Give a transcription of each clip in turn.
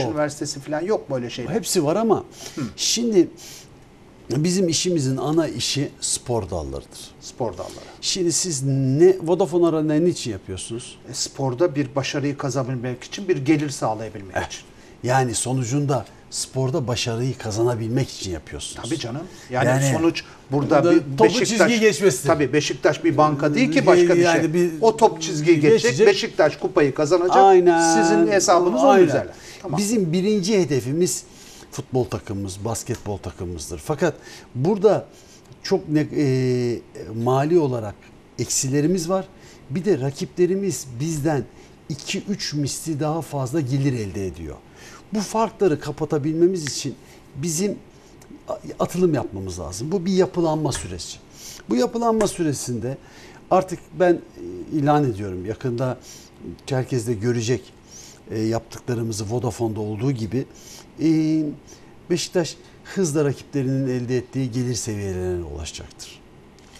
Üniversitesi falan yok mu öyle şeyler? Hepsi var ama şimdi bizim işimizin ana işi spor dallarıdır. Spor dalları. Şimdi siz ne Vodafone Arena'yı niçin yapıyorsunuz? E, sporda bir başarıyı kazanabilmek için bir gelir sağlayabilmek için. Yani sonucunda sporda başarıyı kazanabilmek için yapıyorsunuz. Tabii canım. Yani, Yani sonuç burada, bir topu Beşiktaş çizgiyi geçmesi. Tabii Beşiktaş bir banka değil ki başka bir Yani şey. bir- o top çizgiyi geçecek, geçecek. Beşiktaş kupayı kazanacak. Aynen. Sizin hesabınız onun Aynen. üzerine. Tamam. Bizim birinci hedefimiz futbol takımımız, basketbol takımımızdır. Fakat burada çok ne, e, mali olarak eksilerimiz var. Bir de rakiplerimiz bizden 2-3 misli daha fazla gelir elde ediyor. Bu farkları kapatabilmemiz için bizim atılım yapmamız lazım. Bu bir yapılanma süreci. Bu yapılanma süresinde artık ben e, ilan ediyorum yakında herkes de görecek e, yaptıklarımızı Vodafone'da olduğu gibi e, Beşiktaş hızla rakiplerinin elde ettiği gelir seviyelerine ulaşacaktır.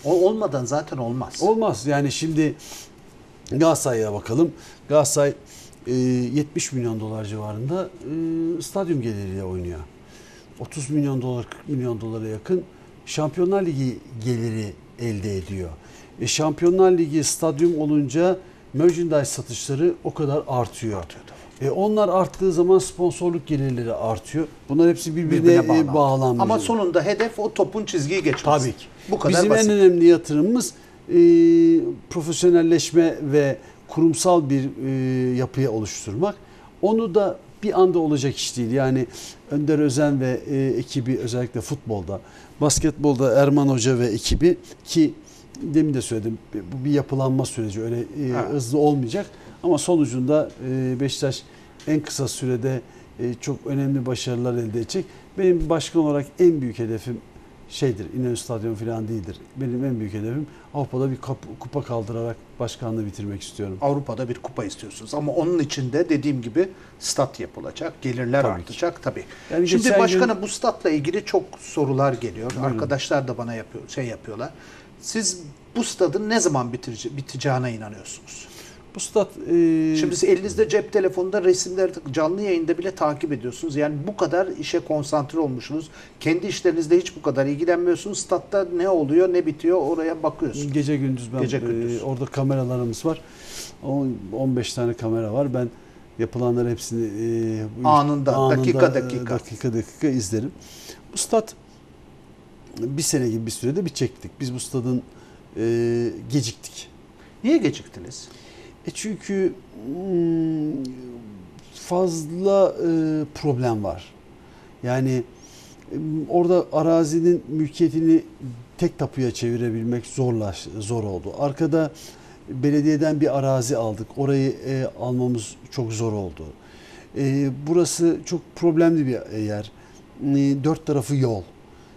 O olmadan zaten olmaz. Olmaz yani şimdi Galatasaray'a bakalım. Galatasaray 70 milyon dolar civarında e, stadyum geliriyle oynuyor. 30 milyon dolar 40 milyon dolara yakın Şampiyonlar Ligi geliri elde ediyor. E, Şampiyonlar Ligi stadyum olunca merchandise satışları o kadar artıyor. Artıyor, E, onlar arttığı zaman sponsorluk gelirleri artıyor. Bunlar hepsi birbirine, Birbirine e, bağlanmış. Ama sonunda hedef o topun çizgiyi geçmesi. Tabii ki. Bu kadar Bizim basit. en önemli yatırımımız e, profesyonelleşme ve kurumsal bir e, yapıya oluşturmak. Onu da bir anda olacak iş değil. Yani Önder Özen ve e, ekibi özellikle futbolda, basketbolda Erman Hoca ve ekibi ki demin de söyledim bu bir yapılanma süreci öyle e, hızlı olmayacak. Ama sonucunda e, Beşiktaş en kısa sürede e, çok önemli başarılar elde edecek. Benim başkan olarak en büyük hedefim şeydir, İnönü Stadyumu falan değildir. Benim en büyük hedefim Avrupa'da bir kupa kaldırarak başkanlığı bitirmek istiyorum. Avrupa'da bir kupa istiyorsunuz. Ama onun için de dediğim gibi stat yapılacak, gelirler Tabii ki. artacak tabii. Yani Şimdi başkanım gün- bu statla ilgili çok sorular geliyor. Buyurun. Arkadaşlar da bana yapıyor, şey yapıyorlar. Siz bu stadın ne zaman bitirece- biteceğine inanıyorsunuz? Bu stat e, Şimdi siz elinizde cep telefonunda resimleri canlı yayında bile takip ediyorsunuz. Yani bu kadar işe konsantre olmuşsunuz. Kendi işlerinizde hiç bu kadar ilgilenmiyorsunuz. Statta ne oluyor, ne bitiyor oraya bakıyorsunuz. gece gündüz ben Gece e, gündüz. orada kameralarımız var. On- 15 tane kamera var. Ben yapılanları hepsini e, bu- Anında, dakika e, dakika. dakika dakika izlerim. Bu stat bir sene gibi bir sürede bitecektik. Biz bu stadın e, geciktik. Niye geciktiniz? E çünkü hmm, fazla e, problem var. Yani e, orada arazinin mülkiyetini tek tapuya çevirebilmek zorlaş zor oldu. Arkada belediyeden bir arazi aldık. Orayı e, almamız çok zor oldu. E, burası çok problemli bir yer. E, dört tarafı yol.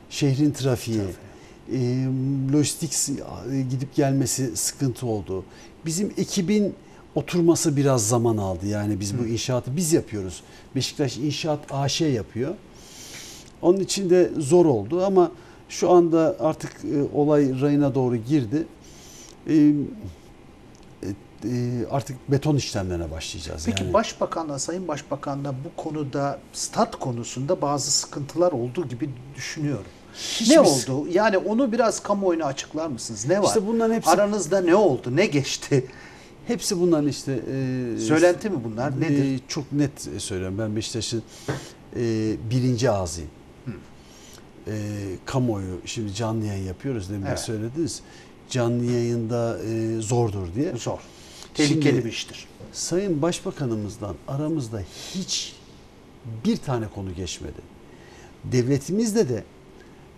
Şehrin trafiği. E, lojistik gidip gelmesi sıkıntı oldu. Bizim ekibin oturması biraz zaman aldı. Yani biz bu inşaatı biz yapıyoruz. Beşiktaş İnşaat AŞ yapıyor. Onun için de zor oldu ama şu anda artık e, olay rayına doğru girdi. E, e, artık beton işlemlerine başlayacağız. Peki yani. Başbakanla, Sayın Başbakanla bu konuda stat konusunda bazı sıkıntılar olduğu gibi düşünüyorum. Hiçbir ne s- oldu? Yani onu biraz kamuoyuna açıklar mısınız? Ne var? İşte bunların hepsi- Aranızda ne oldu? Ne geçti? Hepsi bunların işte e, Söylenti mi bunlar? Nedir? e, çok net söylüyorum. Ben Beşiktaş'ın e, birinci ağzıyım. E, kamuoyu şimdi canlı yayın yapıyoruz demin de Evet. söylediniz. Canlı yayında e, zordur diye. Zor. Tehlikeli Şimdi- bir iştir. Sayın Başbakanımızdan aramızda hiç bir tane konu geçmedi. Devletimizde de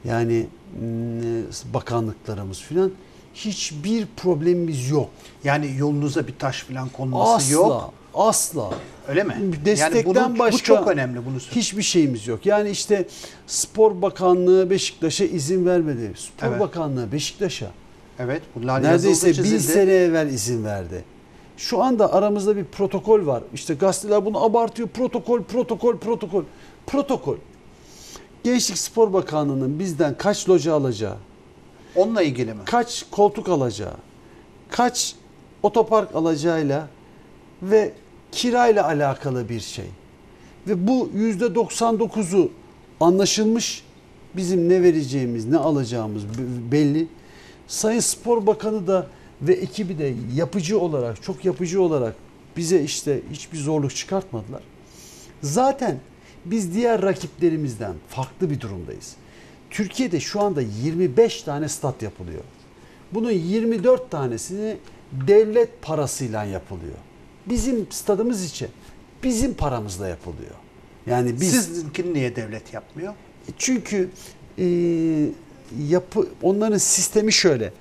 yani mm, bakanlıklarımız filan hiçbir problemimiz yok. Yani yolunuza bir taş falan konması Asla, yok. asla. Öyle mi? Destekten yani bunu, başka bu çok önemli bunu söyleyeyim. Hiçbir şeyimiz yok. Yani işte Spor Bakanlığı Beşiktaş'a izin vermedi. Spor Evet. Bakanlığı Beşiktaş'a Evet. Bunlar neredeyse bir sene evvel izin verdi. Şu anda aramızda bir protokol var. İşte gazeteler bunu abartıyor. Protokol, protokol, protokol. Protokol. Gençlik Spor Bakanlığı'nın bizden kaç loca alacağı, Onunla ilgili mi? kaç koltuk alacağı, kaç otopark alacağıyla ve kirayla alakalı bir şey. Ve bu %99'u anlaşılmış. Bizim ne vereceğimiz, ne alacağımız b- belli. Sayın Spor Bakanı da ve ekibi de yapıcı olarak, çok yapıcı olarak bize işte hiçbir zorluk çıkartmadılar. Zaten biz diğer rakiplerimizden farklı bir durumdayız. Türkiye'de şu anda 25 tane stat yapılıyor. Bunun 24 tanesini devlet parasıyla yapılıyor. Bizim stadımız için bizim paramızla yapılıyor. Yani biz Sizinkini niye devlet yapmıyor? çünkü e, yapı onların sistemi şöyle.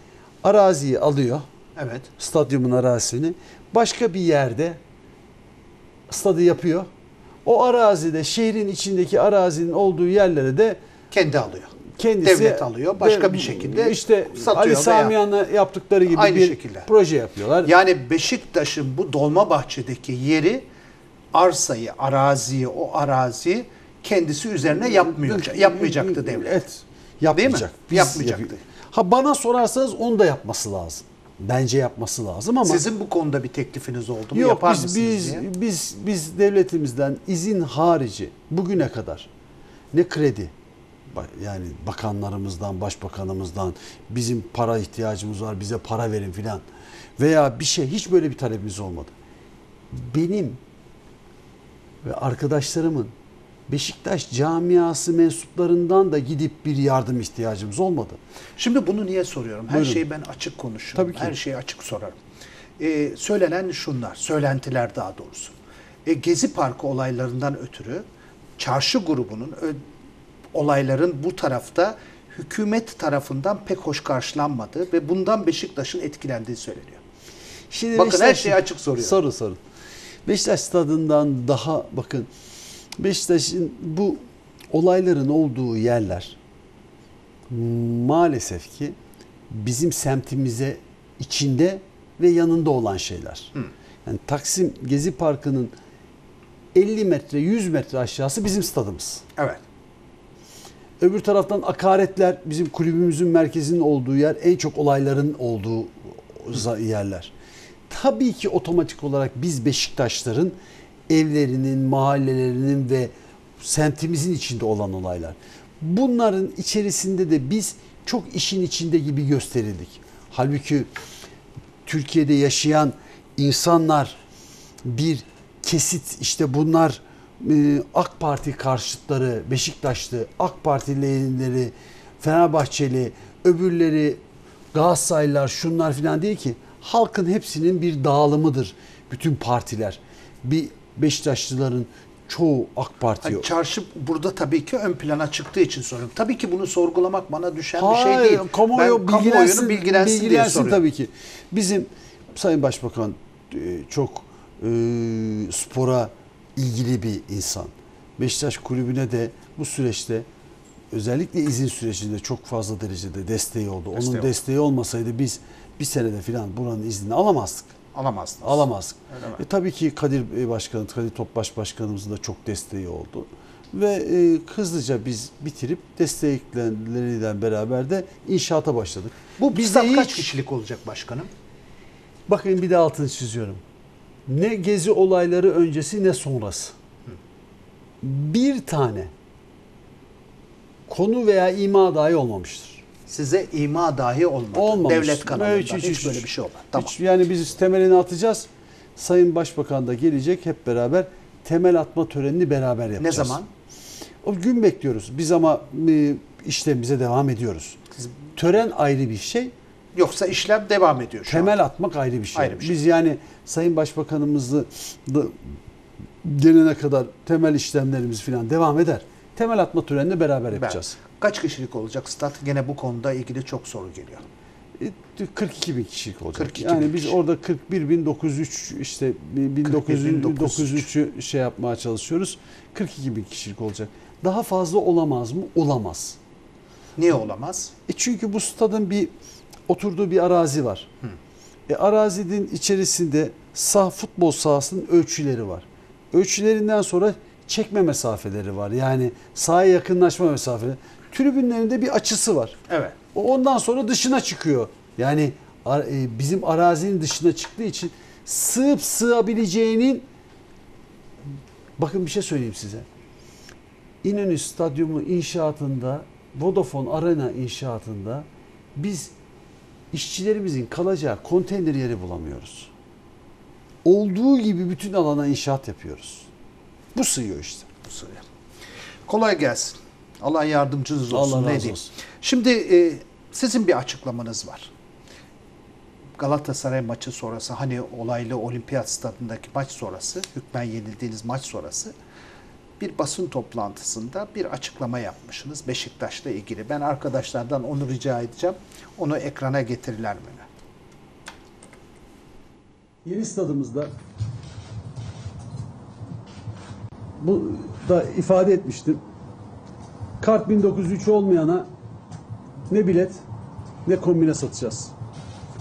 Araziyi alıyor, Evet. stadyumun arazisini. Başka bir yerde stadı yapıyor. O arazide şehrin içindeki arazinin olduğu yerlere de Kendi alıyor. kendisi Devlet alıyor, başka de- bir şekilde işte satıyor Ali Samiyan'la yaptıkları gibi Aynı bir şekilde. proje yapıyorlar. Yani Beşiktaş'ın bu Dolmabahçe'deki yeri arsayı, araziyi, o araziyi kendisi üzerine yapmıyor. Yapmayacaktı devlet. Evet. Yapmayacak. Değil mi? Biz Yapmayacaktı. yapıyor. Ha bana sorarsanız onu da yapması lazım. Bence yapması lazım ama Sizin bu konuda bir teklifiniz oldu mu? Yok Yapar biz mısınız biz, diye? biz biz devletimizden izin harici bugüne kadar ne kredi yani bakanlarımızdan, başbakanımızdan bizim para ihtiyacımız var, bize para verin filan veya bir şey hiç böyle bir talebimiz olmadı. Benim ve arkadaşlarımın Beşiktaş camiası mensuplarından da gidip bir yardım ihtiyacımız olmadı. Şimdi bunu niye soruyorum? Her Buyurun. şeyi ben açık konuşurum. Tabii ki. Her şeyi açık sorarım. Ee, söylenen şunlar, söylentiler daha doğrusu. E, Gezi Parkı olaylarından ötürü çarşı grubunun olayların bu tarafta hükümet tarafından pek hoş karşılanmadığı ve bundan Beşiktaş'ın etkilendiği söyleniyor. Şimdi Bakın, her Beşiktaş- şeyi açık soruyorum. Sorun sorun. Beşiktaş stadından daha bakın Beşiktaş'ın bu olayların olduğu yerler maalesef ki bizim semtimize içinde ve yanında olan şeyler. Yani Taksim Gezi Parkı'nın 50 metre 100 metre aşağısı bizim stadımız. Evet. Öbür taraftan akaretler bizim kulübümüzün merkezinin olduğu yer en çok olayların olduğu yerler. Tabii ki otomatik olarak biz Beşiktaşların evlerinin, mahallelerinin ve semtimizin içinde olan olaylar. Bunların içerisinde de biz çok işin içinde gibi gösterildik. Halbuki Türkiye'de yaşayan insanlar bir kesit işte bunlar e, AK Parti karşıtları, Beşiktaşlı, AK Partilileri, Fenerbahçeli, öbürleri Galatasaraylılar şunlar filan değil ki. Halkın hepsinin bir dağılımıdır bütün partiler. Bir Beşiktaşlıların çoğu AK Parti. Hani çarşı burada tabii ki ön plana çıktığı için soruyorum. Tabii ki bunu sorgulamak bana düşen bir Hayır, şey değil. Kamuoyu ben bilgilensin, kamuoyunu bilgilensin, diye soruyorum. tabii ki. Bizim Sayın Başbakan e, çok e, spora ilgili bir insan. Beşiktaş kulübüne de bu süreçte özellikle izin sürecinde çok fazla derecede desteği oldu. Desteği Onun oldu. desteği olmasaydı biz bir senede filan buranın iznini alamazdık. Alamazdık. Mi? E, tabii ki Kadir e, Başkanı, Kadir Topbaş Başkanımızın da çok desteği oldu. Ve e, hızlıca biz bitirip destekleriyle beraber de inşaata başladık. Bu Bizde kaç hiç- kişilik olacak başkanım? Bakın bir de altını çiziyorum. Ne gezi olayları öncesi ne sonrası. Bir tane konu veya ima dahi olmamıştır. Size ima dahi olmadı. Olmamış. Devlet kanalından Hiç, hiç, hiç, böyle bir şey olmadı. Tamam. Hiç- yani biz temelini atacağız. Sayın Başbakan da gelecek hep beraber temel atma törenini beraber ne yapacağız. zaman? O gün bekliyoruz. Biz ama e, işlemimize devam ediyoruz. Tören ayrı bir şey. Yoksa işlem devam ediyor şu Temel an. atmak ayrı bir şey. Ayrı bir şey. Biz yani Sayın Başbakanımızı da gelene kadar temel işlemlerimiz falan devam eder. Temel atma törenini beraber Ben- yapacağız. Kaç kişilik olacak stat? Gene bu konuda ilgili çok soru geliyor. E, 42 bin kişilik olacak. 42 yani bin biz kişi. orada 41 bin 903 işte 1903'ü şey yapmaya çalışıyoruz. 42 bin kişilik olacak. Daha fazla olamaz mı? Olamaz. Niye olamaz? E çünkü bu stadın bir oturduğu bir arazi var. E arazinin içerisinde sah futbol sahasının ölçüleri var. Ölçülerinden sonra çekme mesafeleri var. Yani sahaya yakınlaşma mesafeleri. Tribünlerinde bir açısı var. Evet. O ondan sonra dışına çıkıyor. Yani e, bizim arazinin dışına çıktığı için sığıp sığabileceğinin Bakın bir şey söyleyeyim size. İnönü Stadyumu inşaatında, Vodafone Arena inşaatında biz işçilerimizin kalacağı konteyner yeri bulamıyoruz. Olduğu gibi bütün alana inşaat yapıyoruz. Bu sığıyor işte. Bu soruya. Kolay gelsin. Allah yardımcınız olsun. Allah ne razı diyeyim. olsun. Şimdi e, sizin bir açıklamanız var. Galatasaray maçı sonrası hani olaylı olimpiyat stadındaki maç sonrası hükmen yenildiğiniz maç sonrası bir basın toplantısında bir açıklama yapmışsınız Beşiktaş'la ilgili. Ben arkadaşlardan onu rica edeceğim. Onu ekrana getirirler mi? Yeni stadımızda bu da ifade etmiştim. Kart 1903 olmayana ne bilet ne kombine satacağız.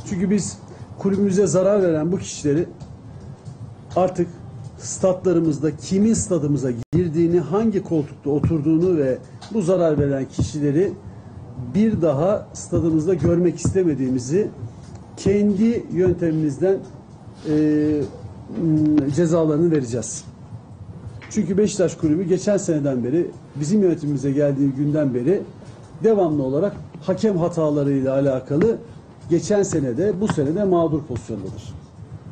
Çünkü biz kulübümüze zarar veren bu kişileri artık statlarımızda kimin stadımıza girdiğini, hangi koltukta oturduğunu ve bu zarar veren kişileri bir daha stadımızda görmek istemediğimizi kendi yöntemimizden e, cezalarını vereceğiz. Çünkü Beşiktaş Kulübü geçen seneden beri bizim yönetimimize geldiği günden beri devamlı olarak hakem hatalarıyla alakalı geçen senede bu senede mağdur pozisyondadır.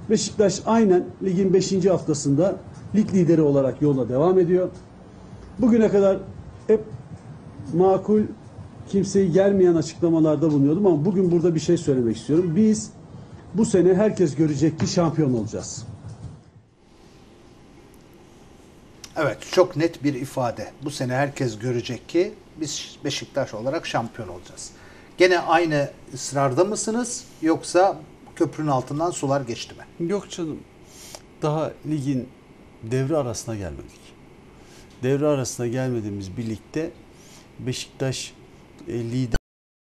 Beşiktaş aynen ligin 5. haftasında lig lideri olarak yoluna devam ediyor. Bugüne kadar hep makul kimseyi gelmeyen açıklamalarda bulunuyordum ama bugün burada bir şey söylemek istiyorum. Biz bu sene herkes görecek ki şampiyon olacağız. Evet çok net bir ifade. Bu sene herkes görecek ki biz Beşiktaş olarak şampiyon olacağız. Gene aynı ısrarda mısınız yoksa köprünün altından sular geçti mi? Yok canım. Daha ligin devre arasına gelmedik. Devre arasına gelmediğimiz birlikte Beşiktaş e, lider